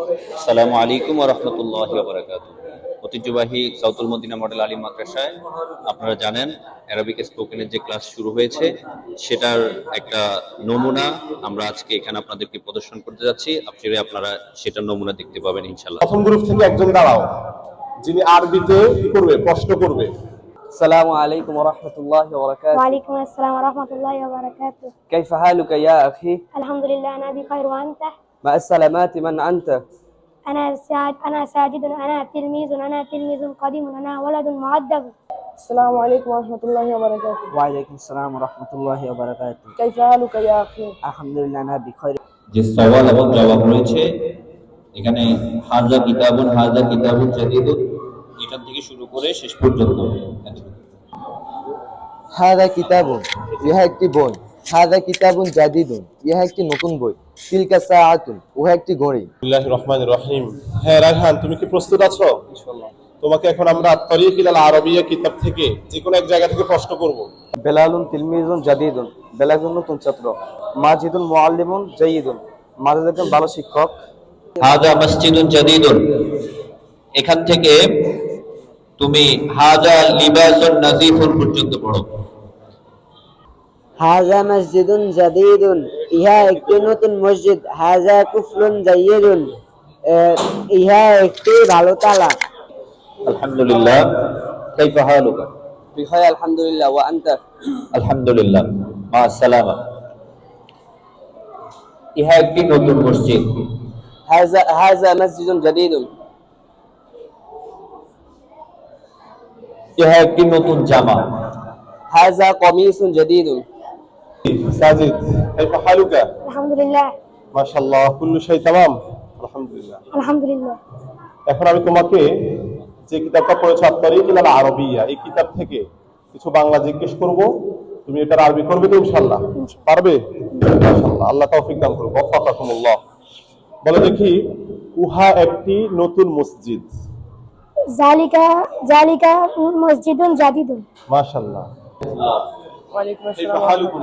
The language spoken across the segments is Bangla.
আসসালামু আলাইকুম ওয়া রাহমাতুল্লাহি ওয়া বারাকাতুহু ঐতিহ্যবাহী সাউতুল মদিনা মডেল আলী মাদ্রাসায় আপনারা জানেন অ্যারাবিক স্পোকেনের যে ক্লাস শুরু হয়েছে সেটার একটা নমুনা আমরা আজকে এখানে আপনাদেরকে প্রদর্শন করতে যাচ্ছি আপনারা আপনারা সেটার নমুনা দেখতে পাবেন ইনশাআল্লাহ প্রথম গ্রুপ থেকে একজন দাঁড়াও যিনি আরবিতে কি করবে প্রশ্ন করবে السلام عليكم ورحمة الله وبركاته وعليكم السلام ورحمة الله وبركاته كيف حالك يا أخي؟ الحمد لله أنا بخير وأنت مع السلامات من أنت؟ أنا ساج أنا ساجد أنا تلميذ أنا تلميذ قديم أنا ولد مؤدب السلام عليكم ورحمة الله وبركاته وعليكم السلام ورحمة الله وبركاته كيف حالك يا أخي؟ الحمد لله أنا بخير যে সওয়াল এবং জবাব রয়েছে এখানে হাজা কিতাবুন হাজা কিতাবুন জাদিদুন এটার থেকে শুরু করে শেষ পর্যন্ত হাদা কিতাবুন ইহা একটি বই হাদা কিতাবুন জাদিদুন ইহা একটি নতুন বই তিলকা সাআতুন উহা একটি ঘড়ি। বিসমিল্লাহির রহমানির রহিম। হ্যাঁ রায়হান তুমি কি প্রস্তুত আছো? তোমাকে এখন আমরা তরিক ইলাল আরবিয়া কিতাব থেকে যে কোনো এক জায়গা থেকে প্রশ্ন করব। বেলালুন তিলমিজুন জাদিদুন বেলালুন নতুন ছাত্র। মাজিদুন মুআল্লিমুন জাইয়িদুন মাজিদ একজন ভালো শিক্ষক। হাজা মসজিদুন জাদিদুন। এখান থেকে তুমি হাজা লিবাসুন নাজিফুন পর্যন্ত পড়ো। هذا مسجد جديد. إيها اكتنوت مسجد هذا كفل جيد. آه، إيها إكتب على تعالى الحمد لله كيف حالك؟ بخير الحمد لله وأنت؟ الحمد لله مع السلامة. إيها اكتنوت مسجد هذا هذا مسجد جديد. إيها اكتنوت جامع هذا قميص جديد. সাজিদ কাইফা হালুকা الحمد لله মাশাআল্লাহ কুল্লু শাই তামাম আলহামদুলিল্লাহ الحمد لله এখন আমি তোমাকে যে কিতাবটা পড়েছো তরিক ইলাল আরবিয়া এই কিতাব থেকে কিছু বাংলা জিজ্ঞেস করব তুমি এটার আরবি করবে তো ইনশাআল্লাহ পারবে মাশাআল্লাহ আল্লাহ তৌফিক দান করুক ওয়াফাকাকুমুল্লাহ বলো দেখি উহা একটি নতুন মসজিদ ذلك ذلك مسجد جديد মাশাআল্লাহ وعليكم كيف السلام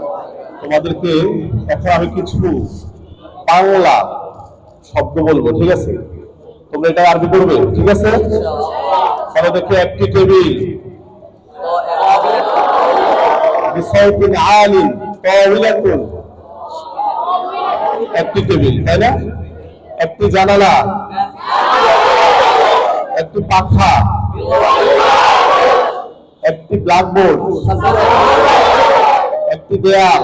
তোমাদেরকে এখন আমি কিছু বাংলা শব্দ বলব, ঠিক আছে? তোমরা এটা আরবি করবে ঠিক আছে? তাহলে একটি টেবিল। বিসয়তিন আলিন তাওিলাতুন একটি টেবিল, তাই না? একটি জানালা। একটি পাখা। একটি ব্ল্যাকবোর্ড একটি দেয়াল।